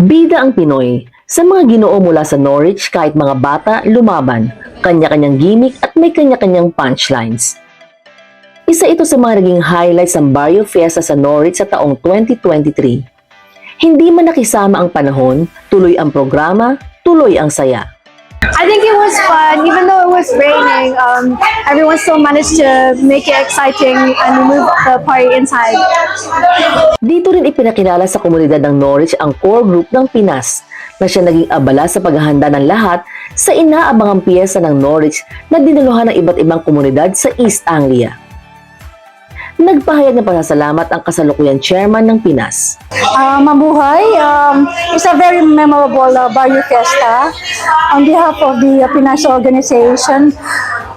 Bida ang Pinoy. Sa mga ginoo mula sa Norwich, kahit mga bata, lumaban. Kanya-kanyang gimmick at may kanya-kanyang punchlines. Isa ito sa mga naging highlights ng Barrio Fiesta sa Norwich sa taong 2023. Hindi man nakisama ang panahon, tuloy ang programa, tuloy ang saya. I think it was fun, even though it was raining. Um, everyone still managed to make it exciting and move the party inside. Dito rin ipinakilala sa komunidad ng Norwich ang core group ng Pinas na siya naging abala sa paghahanda ng lahat sa inaabangang piyesa ng Norwich na dinaluhan ng iba't ibang komunidad sa East Anglia. Nagpahayag ng pasasalamat ang kasalukuyan chairman ng Pinas. Uh, mabuhay. Um, it's a very memorable uh, Barrio Fiesta. On behalf of the uh, Pinas organization,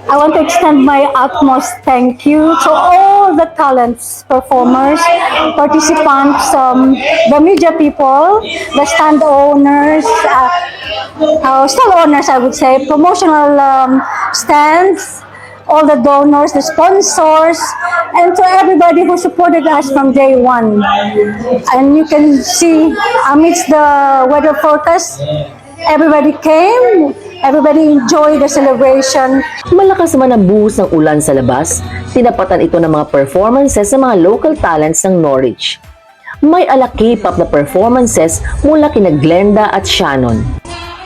I want to extend my utmost thank you to all the talents, performers, participants, um, the media people, the stand owners, uh, uh, stall owners, I would say, promotional um, stands, all the donors, the sponsors, and to everybody who supported us from day one. And you can see amidst the weather forecast, everybody came, everybody enjoyed the celebration. Malakas man ang buhos ng ulan sa labas, tinapatan ito ng mga performances ng mga local talents ng Norwich. May ala K-pop na performances mula kina Glenda at Shannon.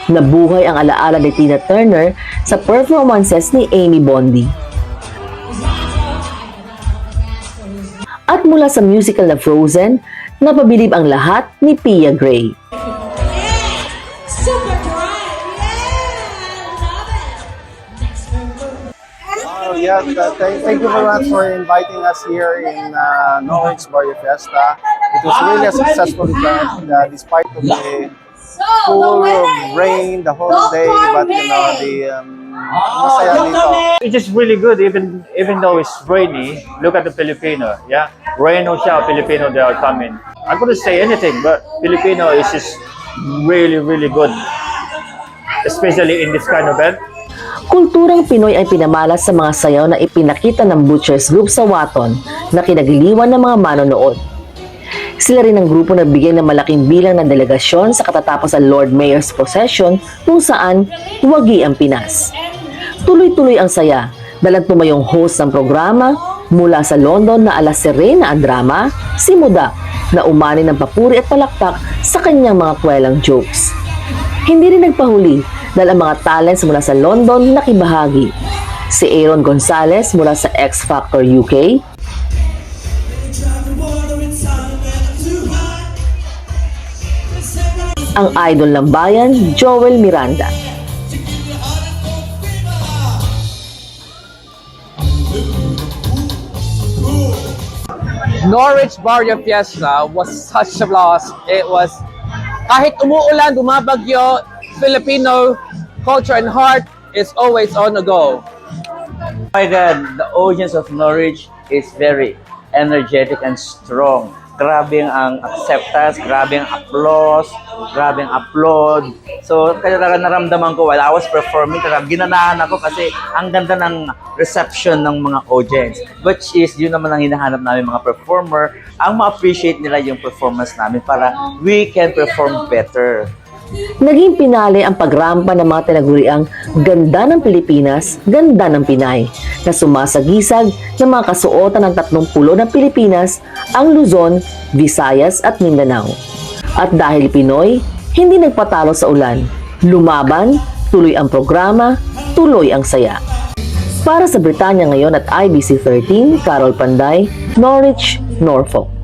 Nabuhay ang alaala ni Tina Turner sa performances ni Amy Bondi. At mula sa musical na Frozen, napabilib ang lahat ni Pia Gray. Yeah, th- thank, thank you very much for inviting us here in uh, Norwich Barrio Fiesta. It was really a successful event uh, despite of the full rain the whole day, but you know, the um, masaya dito. It's just really good even even though it's rainy. Look at the Filipino, yeah. Rain or shower, Filipino they are coming. I couldn't say anything, but Filipino is just really really good, especially in this kind of event. Kulturang Pinoy ay pinamalas sa mga sayaw na ipinakita ng Butchers Group sa Waton na kinagiliwan ng mga manonood. Sila rin ang grupo na bigyan ng malaking bilang ng delegasyon sa katatapos sa Lord Mayor's Procession kung saan wagi ang Pinas. Tuloy-tuloy ang saya dalang tumayong host ng programa mula sa London na ala Serena ang drama, si Muda na umani ng papuri at palakpak sa kanyang mga kwelang jokes. Hindi rin nagpahuli dahil ang mga talents mula sa London nakibahagi. Si Aaron Gonzalez mula sa X Factor UK, ang idol ng bayan, Joel Miranda. Norwich Barrio Fiesta was such a blast. It was, kahit umuulan, bumabagyo, Filipino culture and heart is always on the go. my God, the audience of Norwich is very energetic and strong. Grabe ang acceptance, grabe ang applause, grabe ang applaud. So, kaya talaga naramdaman ko while I was performing, talaga ginanahan ako kasi ang ganda ng reception ng mga audience. Which is, yun naman ang hinahanap namin mga performer, ang ma-appreciate nila yung performance namin para we can perform better. Naging pinali ang pagrampa ng mga tinaguriang ganda ng Pilipinas, ganda ng Pinay, na sumasagisag ng mga kasuotan ng 30 ng Pilipinas, ang Luzon, Visayas at Mindanao. At dahil Pinoy, hindi nagpatalo sa ulan. Lumaban, tuloy ang programa, tuloy ang saya. Para sa Britanya ngayon at IBC 13, Carol Panday, Norwich, Norfolk.